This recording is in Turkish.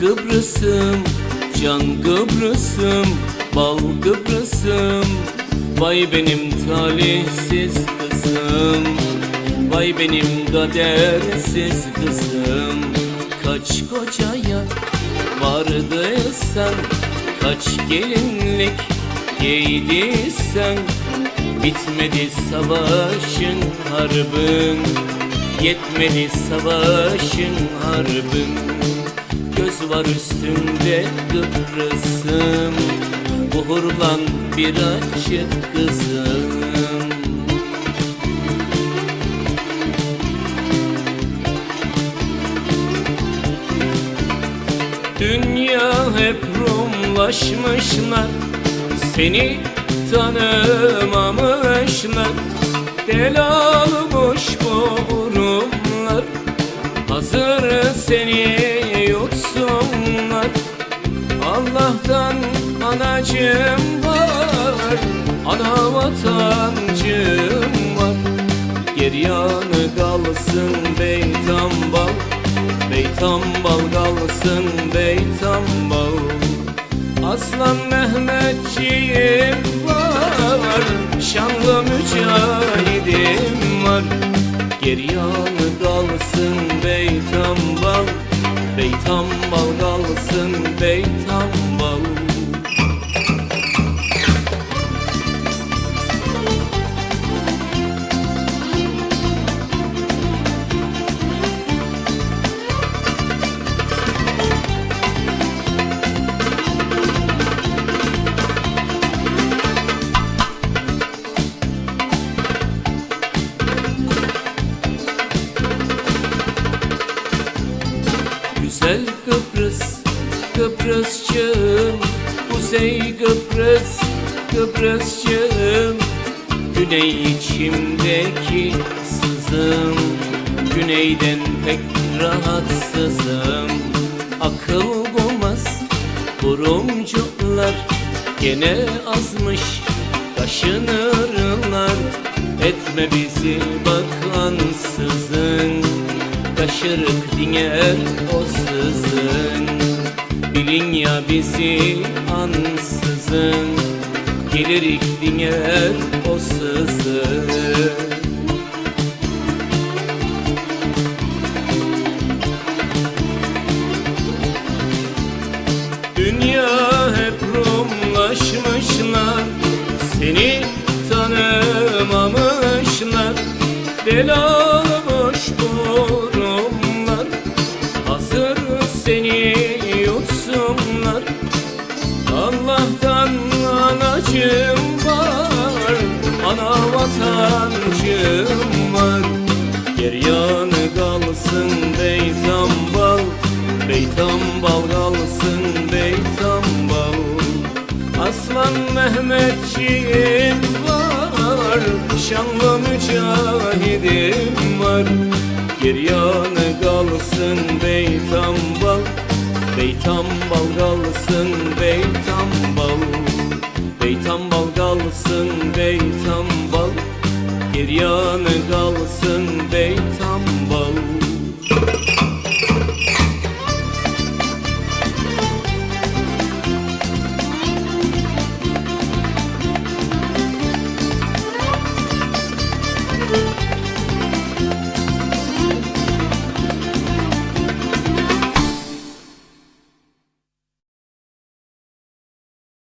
Kıbrıs'ım, can Kıbrıs'ım, bal Kıbrıs'ım. Vay benim talihsiz kızım Vay benim kadersiz kızım. Kaç kocaya vardıysan Kaç gelinlik giydiysen. Bitmedi savaşın harbın Yetmedi savaşın harbın Göz var üstünde Kıbrıs'ım Buhurlan bir açık kızım. Dünya hep Rumlaşmışlar Seni tanımamışlar Del almış bu seni yutsunlar Allah'tan anacım var Ana vatancım var. Geryanı kalsın beytambal Beytambal kalsın beytambal. Aslan Mehmetçiğim var Şanlı mücahidim var. Geryanı kalsın beytambal Beytambal kalsın beytambal Güzel Kıbrıs, Kıbrısçığım. Kuzey Kıbrıs, Kıbrısçığım. Güney içimdeki sızım. Güneyden pek rahatsızım. Akıl bulmaz kurumcular Gene azmış kaşınırlar. Etme bizi bakansızın Kaşırık diner o sızın. Bilin ya bizi ansızın. Gelirik diner o sızın. Dünya hep Rumlaşmışlar. Seni tanımamışlar. Del Beytambal kalsın beytambal Aslan Mehmetçiğim var Şanlı mücahidim var. Geryanı kalsın beytambal Beytambal kalsın beytambal Beytambal kalsın beytambal Geryanı kalsın beytambal